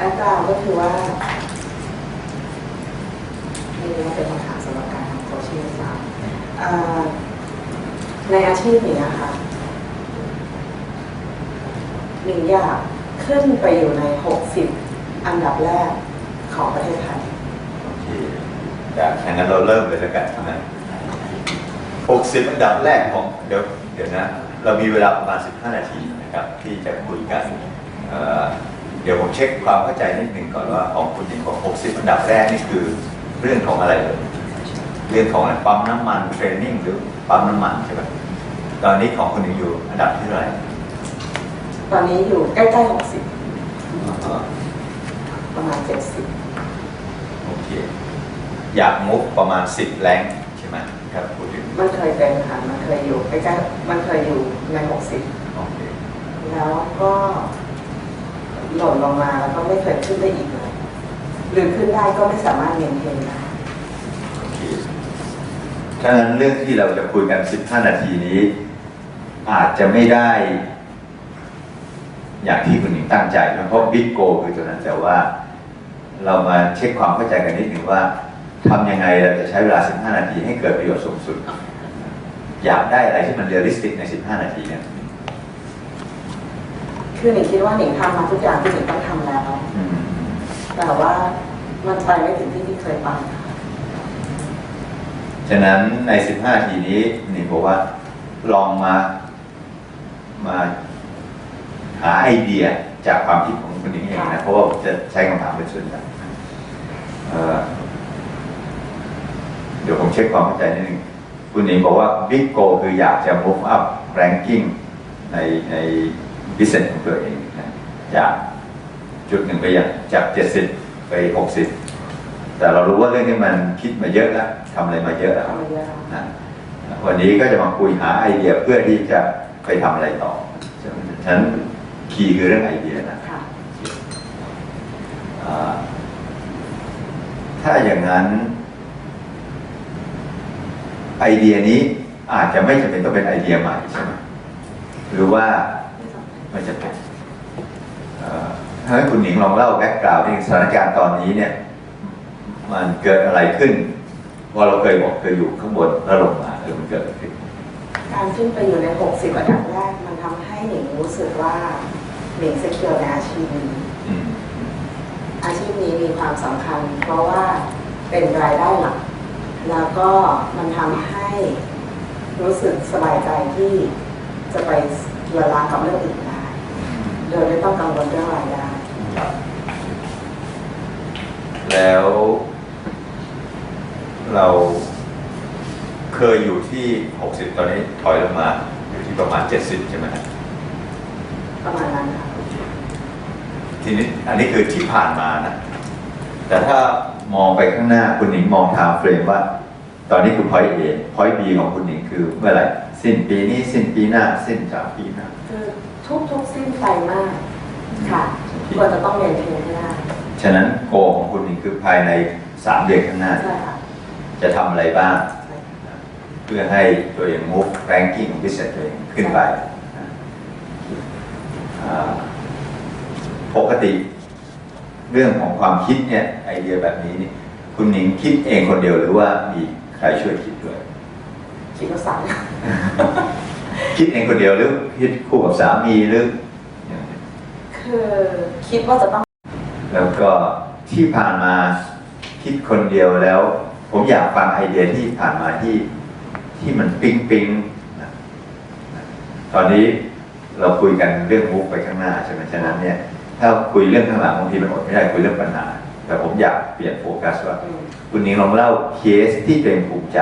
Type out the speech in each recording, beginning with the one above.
แอดกราวก็คือว่านี่ก็เป็นคำถามสำหรับการทำโคชชิ่งสามในอาชีพนี้นะคะหนึ่งอยากขึ้นไปอยู่ใน 60 อันดับแรกของประเทศไทยโอเคแต่อย่างนั้นเราเริ่มเลยแล้วกันนะหกสิบอันดับแรกของเดี๋ยวเดี๋ยวนะ เรามีเวลาประมาณ 15 นาทีนะครับ ที่จะคุยกัน เอ่อเดี๋ยวผมเช็คความเข้าใจนิดหนึ่งก่อนว่าของคุณหญิงของ 60 อันดับแรกนี่คือเรื่องของอะไรเลยเรื่องของอะไรปั๊มน้ำมันเทรนนิ่งหรือปั๊มน้ำมันใช่ไหมตอนนี้ของคุณหญิงอยู่อันดับที่เท่าไหร่ตอนนี้อยู่ใกล้ๆอ่า60 ประมาณ 70 โอเค อยากมุกประมาณ 10 แรงใช่ไหมครับพูดถึงมันเคยเป็นค่ะ มันเคยอยู่ใกล้ๆมันเคยอยู่ใน 60 โอเค แล้วก็ หล่นลงมาแล้วก็ไม่เคยขึ้นได้อีกเลยหรือขึ้นได้ก็ไม่สามารถเมนเทนได้โอเคถ้างั้นเรื่องที่เราจะคุยกัน 15 นาทีนี้ อาจจะไม่ได้ อย่างที่คุณหญิงตั้งใจเพราะบิ๊กโกคือตัวนั้นแต่ว่า เรามาเช็คความเข้าใจกันนิดหนึ่งว่าทำยังไงเราจะใช้เวลา 15 นาทีให้เกิดประโยชน์สูงสุด อยากได้อะไรที่มันเรียลลิสติกใน 15 นาทีเนี่ย คือหนิงคิดว่าหนิงทำมาทุกอย่างที่หนิงต้องทำแล้วอืมแต่ว่ามันไปไม่ถึงที่ที่เคยไปค่ะฉะนั้นใน 15นาทีนี้หนิงบอกว่าลองมามาหาไอเดียจากความคิดของคุณหญิงเองนะเพราะว่าผมจะใช้คำถามเป็นส่วนใหญ่เอ่อเดี๋ยวผมเช็คความเข้าใจนิดนึงคุณหญิงบอกว่า Big Go คืออยากจะ move up ranking ในใน business ของตัวเองนะจากจุดหนึ่งไปอย่างจาก70ไป60แต่เรารู้ว่าเรื่องนี้มันคิดมาเยอะแล้วทำอะไรมาเยอะแล้วทำมาเยอะแล้วนะวันนี้ก็จะมาคุยหาไอเดียเพื่อที่จะไปทำอะไรต่อฉะนั้นคีย์คือเรื่องไอเดียนะค่ะอ่าถ้าอย่างนั้น ไอเดียนี้อาจจะไม่จำเป็นต้องเป็นไอเดียใหม่ใช่ไหมหรือว่า ไม่จำเป็นเอ่อถ้าให้คุณหนิงลองเล่าแบ็กกราวด์ในสถานการณ์ตอนนี้เนี่ย มันเกิดอะไรขึ้นเพราะเราเคยบอกเคยอยู่ข้างบนแล้วลงมาเออมันเกิดอะไรขึ้นการขึ้นไปอยู่ใน 60อันดับแรก มันทำให้หนิงรู้สึกว่าหนิงสกิลในอาชีพนี้อืมอาชีพนี้มีความสำคัญ เพราะว่าเป็นรายได้หลัก แล้วก็มันทำให้รู้สึกสบายใจที่จะไปเวลากับเรื่องอื่นได้ โดยไม่ต้องกังวลเรื่องรายได้แล้ว เราเคยอยู่ที่ 60 ตอนนี้ถอยลงมา อยู่ที่ประมาณ 70 ใช่ไหมฮะประมาณนั้นค่ะทีนี้อันนี้คือที่ผ่านมานะ แต่ถ้ามองไปข้างหน้าคุณหนิงมองไทม์เฟรมว่า ตอนนี้คือ point A point B ของคุณหนิงคือเมื่อไหร่สิ้นปีนี้สิ้นปีหน้า สิ้นสามปีหน้าคือ ทุกทุกๆสิ้นไตรมาสค่ะควรจะต้องเรียนเทนให้ได้ ฉะนั้นโกของคุณหนิงคือภายใน3เดือนข้างหน้า ใช่ค่ะ จะทำอะไรบ้าง ใช่ค่ะเพื่อให้ตัวเอง move ranking ของ business ตัวเองขึ้นไปอ่าปกติเรื่องของความคิดเนี่ยไอเดียแบบนี้นี่คุณหนิงคิดเองคนเดียวหรือว่ามีใครช่วยคิดด้วย คิดว่าสั่ง คิดเองคนเดียวหรือคิดคู่กับสามีหรือยังไงคือคิดว่าจะต้อง แล้วก็ที่ผ่านมาคิดคนเดียวแล้ว ผมอยากฟังไอเดียที่ผ่านมาที่ที่มันปิ๊งปิ๊งๆนะนะตอนนี้เราคุยกันเรื่องมุกไปข้างหน้าใช่ไหมฉะนั้นเนี่ย ถ้าคุยเรื่องข้างหลังบางทีมันอดไม่ได้คุยเรื่องปัญหา แต่ผมอยากเปลี่ยนโฟกัสว่าอืมคุณนิ้งลองเล่าเคสที่เป็นภูมิใจ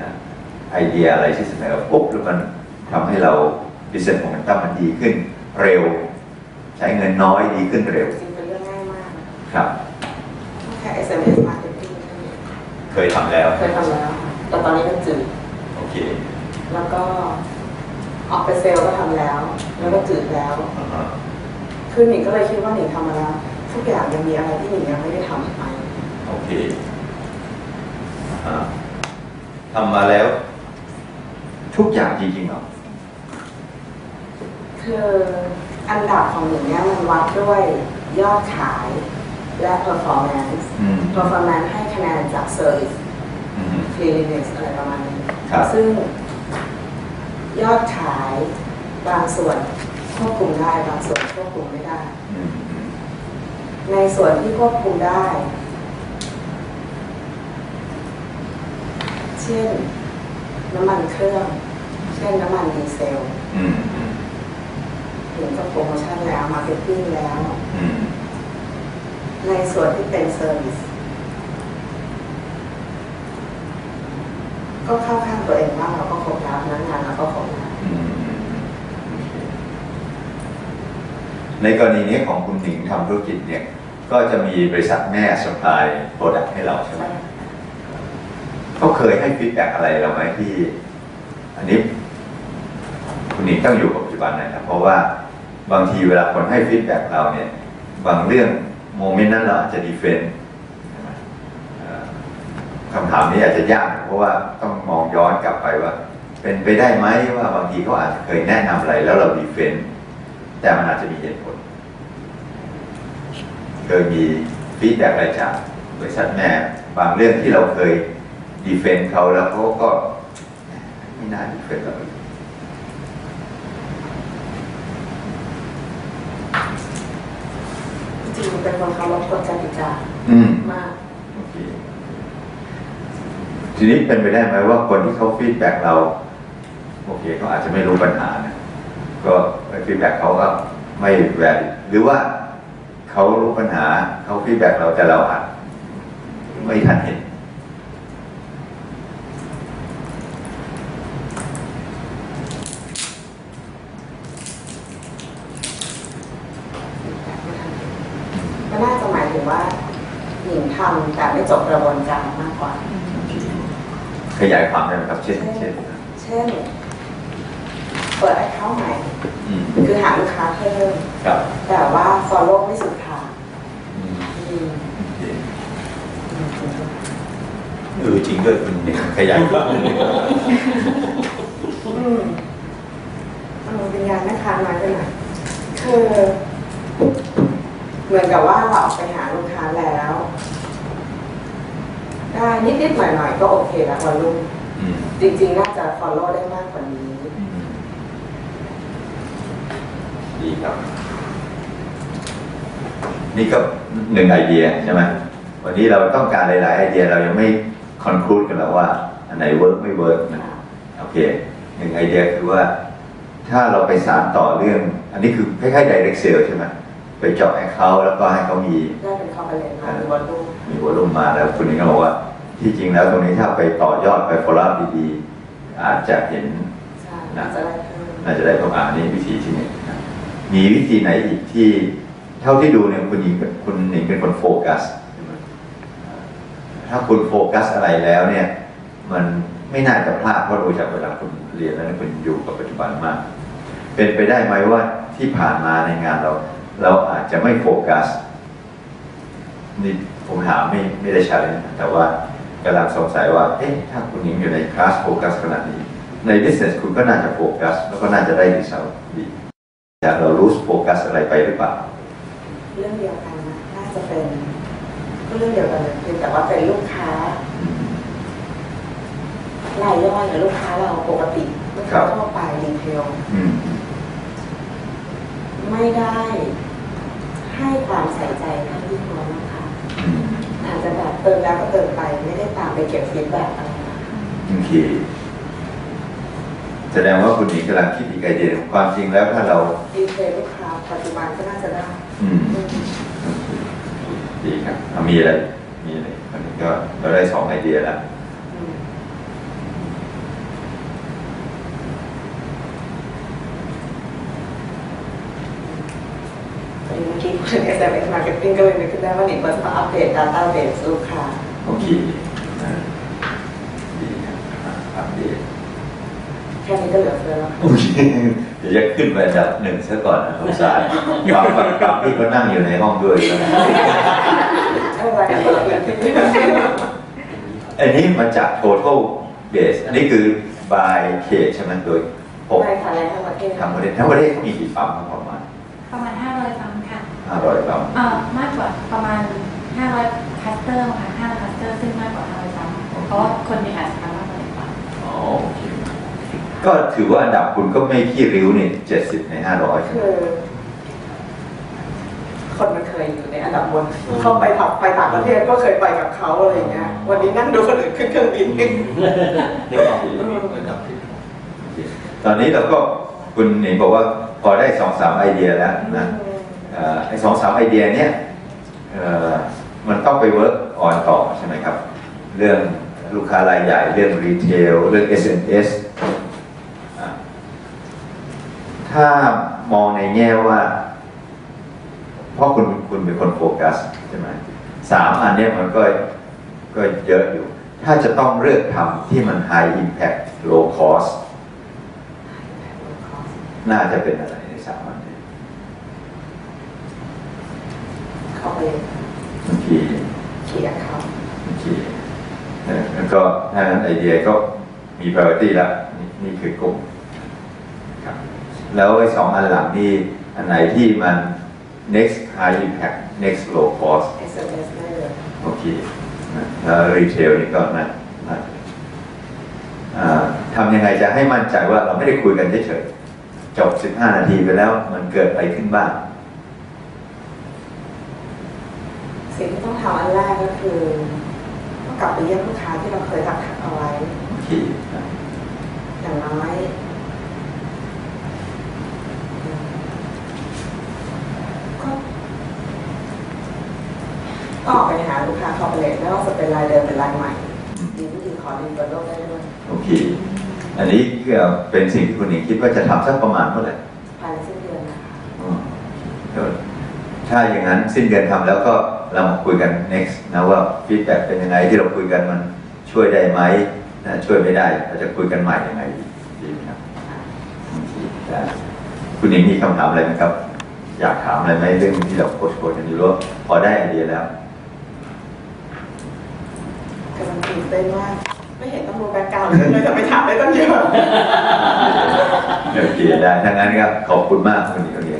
นะไอเดียอะไรที่เสนอปุ๊บแล้วมัน ทำให้เรา business momentum มันดีขึ้นเร็ว ใช้เงินน้อยดีขึ้นเร็วจริงๆเป็นเรื่องง่ายมากนะครับแค่ SMS marketing เคยทำแล้วเคยทำแล้วค่ะแต่ตอนนี้มันจืดโอเค แล้วก็ออกไปเซลล์ก็ทำแล้ว แล้วก็จืดแล้วอ่าฮะคือหนิงก็เลยคิดว่าหนิงทำมาแล้วทุกอย่างยังมีอะไรที่หนิงยังไม่ได้ทำอีกไหมโอเคอ่าฮะทำมาแล้ว ทุกอย่างจริงๆเหรอ คืออันดับของหนิงเนี่ยมันวัดด้วยยอดขายและ performance อืม performance ให้คะแนนจาก service อืม cleanliness อะไรประมาณนี้ครับ ซึ่งยอดขายบางส่วนควบคุมได้บางส่วนควบคุมไม่ได้ อืมอืมในส่วนที่ควบคุมได้ เช่น น้ำมันเครื่อง เช่นน้ำมันดีเซล อืม อืมถึงกับโปรโมชั่นแล้วมาร์เก็ตติ้งแล้วอืมในส่วนที่เป็นเซอร์วิสก็เข้าข้างตัวเองว่าเราก็ครบแล้วพนักงานเราก็ครบแล้วอืมอืมโอเคในกรณีนี้ของคุณหนิงทำธุรกิจเนี่ย ก็จะมีบริษัทแม่สปายโปรดักต์ให้เราใช่ไหมเขาเคยให้ฟีดแบ็กอะไรเราไหมที่ อันนี้ คุณหนิงต้องอยู่กับปัจจุบันนะครับเพราะว่า บางทีเวลาคนให้ฟีดแบ็กเราเนี่ย บางเรื่องโมเมนต์นั้นเราอาจจะดีเฟนต์คำถามนี้อาจจะยากเพราะว่าต้องมองย้อนกลับไปว่า เป็นไปได้ไหมว่าบางทีเขาอาจจะเคยแนะนำอะไรแล้วเราดีเฟนต์แต่มันอาจจะมีเหตุผล เคยมีฟีดแบ็กอะไรจากบริษัทแม่บางเรื่องที่เราเคยดีเฟนต์เขาแล้วเขาก็ไม่น่าดีเฟนต์เรา จริงๆ เป็นคนเคารพกฎกติกาอืมมากโอเคทีนี้เป็นไปได้ไหมว่าคนที่เขาฟีดแบ็กเรา โอเคเขาอาจจะไม่รู้ปัญหานะ ก็ฟีดแบ็กเขาก็ไม่แวลหรือว่าเขารู้ปัญหาเขาฟีดแบ็กเราแต่เราอาจไม่ทันเห็น ก็น่าจะหมายถึง ว่าหญิงทำแต่ไม่จบกระบวนการมากกว่า ขยายความได้ไหมครับ เช่น เช่นเช่น เปิดไอคเคาท์ใหม่ อืมคือหาลูกค้าเพิ่มครับแต่ว่า follow ไม่สุดทางอืมอืมโอเคเออจริงด้วยคุณหนิงขยายความอืมอืมเป็นงานแม่ค้าน้อยไปหน่อยคือเห มือนกับว่าเราออกไปหาลูกค้าแล้วได้นิดๆหน่อยๆก็โอเคแล้ววอลลุ่มอืมจริงๆน่าจะ follow ได้มากกว่านี้อืมดีครับ นี่ก็หนึ่งไอเดียใช่ไหมวันนี้เราต้องการหลายๆไอเดียเรายังไม่คอนคลูดกันแล้วว่า อันไหนเวิร์กไม่เวิร์กนะโอเคหนึ่งไอเดียคือว่า ถ้าเราไปสานต่อเรื่อง อันนี้คือคล้ายๆ direct sale ใช่ไหม ไปเจาะให้เขาแล้วก็ให้เขามีได้เป็นคอมเพลนมาหรือวอลลุ่มมีวอลุ่มมาแล้วคุณนี่ก็บอกว่า ที่จริงแล้วตรงนี้ถ้าไปต่อยอดไป follow up ดีๆอาจจะเห็นใช่น่าจะได้เพิ่มน่าจะได้ประมาณนี้วิธีที่หนึ่งนะมีวิธีไหนอีกที่เท่าที่ดูเนี่ยคุณหญิงเป็นคุณหญิงเป็นคนโฟกัสใช่ไหมถ้าคุณโฟกัสอะไรแล้วเนี่ย มันไม่น่าจะพลาดเพราะดูจากเวลาคุณเรียนแล้วเนี่ยคุณอยู่กับปัจจุบันมาก เป็นไปได้ไหมว่าที่ผ่านมาในงานเรา เราอาจจะไม่โฟกัสนี่ผมถามไม่ไม่ได้ใช้นะแต่ว่ากำลังสงสัยว่า เอ๊ะ ถ้าคุณหญิงอยู่ในคลาสโฟกัสขนาดนี้ ใน business คุณก็น่าจะโฟกัส แล้วก็น่าจะได้ดีเซลดีแต่เรารู้โฟกัสอะไรไปหรือเปล่า เรื่องเดียวกันนะน่าจะเป็นก็เรื่องเดียวกันเลยเพียงแต่ว่าเป็นลูกค้าอืมรายย่อยหรือลูกค้าเราปกติลูกครัค้าบทั่วไปรีเทลอืม ไม่ได้ให้ความใส่ใจเท่าที่ควรนะคะอืมอาจจะแบบเติมแล้วก็เติมไปไม่ได้ตามไปเก็บฟีดแบ็กอะไรนะโอเคแสดงว่าคุณหญิงกำลังคิดอีกไอเดียหนึ่งความจริงแล้วถ้าเรารีเทลลูกค้าปัจจุบันก็น่าจะได้อืมดีครับเอามีอะไรมีอะไรอันนี้ก็เราได้สองไอเดียแล้ว พอดีเมื่อกี้พูดถึง SMS marketing ก็เลยนึกขึ้นได้ว่าหนิงควรจะมาอัปเดต database ลูกค้า โอเคอ่าดีครับอ่าอัปเดต แค่นี้ก็เหลือเฟือแล้วค่ะโอเคเดี๋ยวจะขึ้นไปอันดับหนึ่งซะก่อนนะสงสารความความความที่เขานั่งอยู่ในห้องด้วยนะอะไรกันเปิดเลยอันนี้มาจาก total base อันนี้คือ by case ใช่ไหมโดยหกไปค่ะแล้วทั้งประเทศทั้งประเทศทั้งประเทศเขามีกี่ปั๊มครับประมาณ ประมาณ 500ปั๊มค่ะ500ปั๊มเอ่อมากกว่าประมาณ 500คัสเตอร์ค่ะ500คัสเตอร์ซึ่งมากกว่า500ซ้ำเพราะว่าคนมีอาชีพมากกว่าหนึ่งปั๊มอ๋อโอเคก็ถือว่าอันดับคุณก็ไม่ขี้ริ้วนี่70ใน500ใช่ไหคืมอคนมันเคยอยู่ในอันดับบนเขาไปถับไปต่างประเทศก็เคยไปกับเขาอะไรอย่างเงี้ย วันนี้นั่งดูคนอื่นขึ้นเครื่องบิน นึกออกอันดับที่ตอนนี้เราก็ คุณหนิงบอกว่าพอได้สองสามไอเดียแล้วนะไอ้สองสามไอเดียเนี้ยมันต้องไปเวิร์กออนต่อใช่ไหมครับ เรื่องลูกค้ารายใหญ่ เรื่องรีเทลเรื่อง SNS อะถ้ามองในแง่ว่า เพราะคุณคุณเป็นคนโฟกัสใช่ไหมสามอันเนี้ยมันก็ก็เยอะอยู่ ถ้าจะต้องเลือกทำที่มัน high impact low cost น่าจะเป็นอะไรในสามอันนี้เขาไปบางทีเขียนเขาบางทีเอ่อแล้วก็ถ้านั้นไอเดียก็มี priority แล้วนี่นี่คือกลุ่มครับแล้วไอ้สองอันหลังนี่อันไหนที่มัน next high impact next low cost เอสเอ็มเอสได้เลยโอเคนะแล้วรีเทลนี่ก็นะนะอ่าทำยังไงจะให้มั่นใจว่าเราไม่ได้คุยกันเฉยๆ จบ 15 นาทีไปแล้ว มันเกิดอะไรขึ้นบ้าง สิ่งที่ต้องทำอันแรกก็คือต้องกลับไปเยี่ยมลูกค้าที่เราเคยทักทักเอาไว้โอเคนะอย่างน้อยก็ก็ออกไปหาลูกค้าคอร์ปอเรทไม่ว่าจะเป็นรายเดิมเป็นรายใหม่มีวิธีขอดินบนโลกได้ด้วยโอเค อันนี้คือเป็นสิ่งที่คุณหญิงคิดว่าจะทำสักประมาณเมื่อไหร่ภายในสิ้นเดือนนะคะอืมเดี๋ยวถ้าอย่างนั้นสิ้นเดือนทำแล้วก็เรามาคุยกัน next นะว่าฟีดแบ็เป็นยังไงที่เราคุยกันมันช่วยได้ไหมนะช่วยไม่ได้เราจะคุยกันใหม่ยังไงดีดีไหมครับโอเคได้คุณหญิงมีคำถามอะไรไหมครับ อยากถามอะไรไหมเรื่องที่เราโคชโคชกันอยู่หรือว่าพอได้ไอเดียแล้วกำลังตื่นเต้นว่า ไม่เห็นต้องรู้แบ็คกราวด์เลยเลยจะไปถามได้ตั้งเยอะ โอเคได้ทั้งนั้นครับ ขอบคุณมากคุณหญิงโอเค